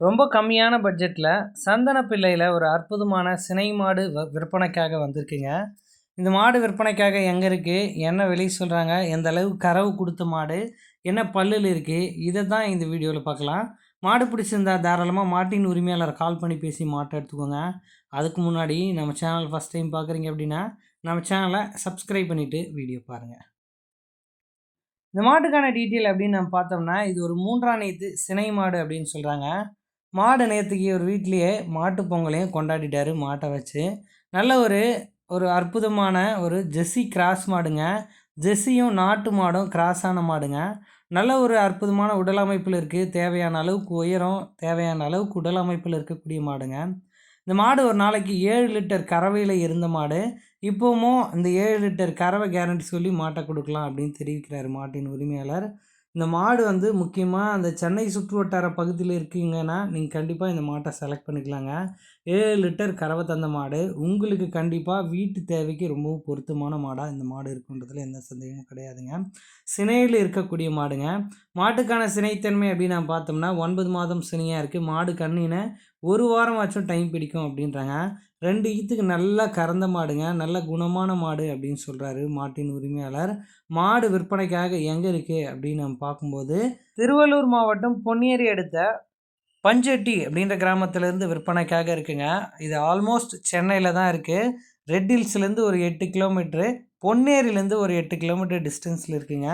ரொம்ப கம்மியான பட்ஜெட்டில் சந்தன பிள்ளையில் ஒரு அற்புதமான சினை மாடு வ- விற்பனைக்காக வந்திருக்குங்க. இந்த மாடு விற்பனைக்காக எங்கே இருக்குது என்ன விலை சொல்கிறாங்க எந்த அளவு கறவு கொடுத்த மாடு? என்ன பல்லில் இருக்குது இதை தான் இந்த வீடியோவில் பார்க்கலாம் மாடு பிடிச்சிருந்தா தாராளமாக மாட்டின் உரிமையாளர் கால் பண்ணி பேசி மாட்டை எடுத்துக்கோங்க. அதுக்கு முன்னாடி நம்ம சேனல் ஃபஸ்ட் டைம் பார்க்குறீங்க அப்படின்னா நம்ம சேனலை சப்ஸ்கிரைப் பண்ணிவிட்டு வீடியோ பாருங்கள் இந்த மாட்டுக்கான டீட்டெயில் அப்படின்னு நம்ம பார்த்தோம்னா இது ஒரு மூன்றாம் நேத்து சினை மாடு அப்படின்னு சொல்கிறாங்க மாடு நேற்றுக்கு ஒரு வீட்லேயே மாட்டு பொங்கலையும் கொண்டாடிட்டார் மாட்டை வச்சு. நல்ல ஒரு ஒரு அற்புதமான ஒரு ஜெஸ்ஸி கிராஸ் மாடுங்க. ஜெஸ்ஸியும் நாட்டு மாடும் கிராஸான மாடுங்க. நல்ல ஒரு அற்புதமான உடல் அமைப்பில் இருக்குது தேவையான அளவுக்கு உயரம் தேவையான அளவுக்கு உடல் அமைப்பில் இருக்கக்கூடிய மாடுங்க. இந்த மாடு ஒரு நாளைக்கு ஏழு லிட்டர் கறவையில் இருந்த மாடு. இப்போவும் இந்த ஏழு லிட்டர் கறவை கேரண்டி சொல்லி மாட்டை கொடுக்கலாம் அப்படின்னு தெரிவிக்கிறார் மாட்டின் உரிமையாளர். இந்த மாடு வந்து முக்கியமாக அந்த சென்னை சுற்று வட்டார பகுதியில் இருக்கீங்கன்னா நீங்கள் கண்டிப்பாக இந்த மாட்டை செலக்ட் பண்ணிக்கலாங்க. ஏழு லிட்டர் கறவை தந்த மாடு. உங்களுக்கு கண்டிப்பாக வீட்டு தேவைக்கு ரொம்பவும் பொருத்தமான மாடாக இந்த மாடு இருக்குன்றதுல எந்த சந்தேகமும் கிடையாதுங்க. சினையில் இருக்கக்கூடிய மாடுங்க. மாட்டுக்கான சினைத்தன்மை அப்படின்னு நான் பார்த்தோம்னா ஒன்பது மாதம் சினையாக இருக்குது மாடு கண்ணின ஒரு வாரமாச்சும் டைம் பிடிக்கும் அப்படின்றாங்க. ரெண்டு ஈத்துக்கு நல்லா கறந்த மாடுங்க நல்ல குணமான மாடு அப்படின்னு சொல்கிறாரு மாட்டின் உரிமையாளர். மாடு விற்பனைக்காக எங்கே இருக்குது அப்படின்னு நம்ம பார்க்கும்போது திருவள்ளூர் மாவட்டம் பொன்னியரி அடுத்த பஞ்செட்டி அப்படின்ற கிராமத்துலேருந்து விற்பனைக்காக இருக்குங்க. இது ஆல்மோஸ்ட் சென்னையில் தான் இருக்குது ரெட் ஹில்ஸ்லேருந்து ஒரு எட்டு கிலோமீட்ரு பொன்னேரியிலேருந்து ஒரு எட்டு கிலோமீட்டர் டிஸ்டன்ஸில் இருக்குங்க.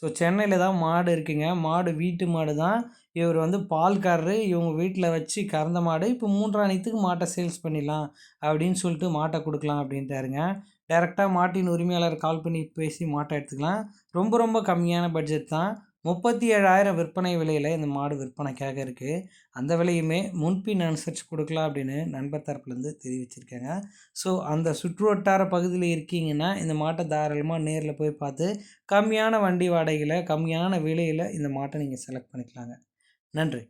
ஸோ சென்னையில் தான் மாடு இருக்குங்க. மாடு வீட்டு மாடு தான். இவர் வந்து பால்காரரு. இவங்க வீட்டில் வச்சு கறந்த மாடு. இப்போ மூன்றாணித்துக்கு மாட்டை சேல்ஸ் பண்ணிடலாம் அப்படின்னு சொல்லிட்டு மாட்டை கொடுக்கலாம் அப்படின்ட்டாருங்க. டேரெக்டாக மாட்டின் உரிமையாளர் கால் பண்ணி பேசி மாட்டை எடுத்துக்கலாம். ரொம்ப ரொம்ப கம்மியான பட்ஜெட் தான். முப்பத்தி ஏழாயிரம் விற்பனை விலையில் இந்த மாடு விற்பனைக்காக இருக்குது அந்த விலையுமே முன்பின் அனுசரித்து கொடுக்கலாம் அப்படின்னு நண்பர் தரப்புலேருந்து தெரிவிச்சிருக்காங்க. ஸோ அந்த சுற்று வட்டார பகுதியில் இருக்கீங்கன்னா இந்த மாட்டை தாராளமாக நேரில் போய் பார்த்து கம்மியான வண்டி வாடகையில் கம்மியான விலையில் இந்த மாட்டை நீங்கள் செலக்ட் பண்ணிக்கலாங்க. நன்றி.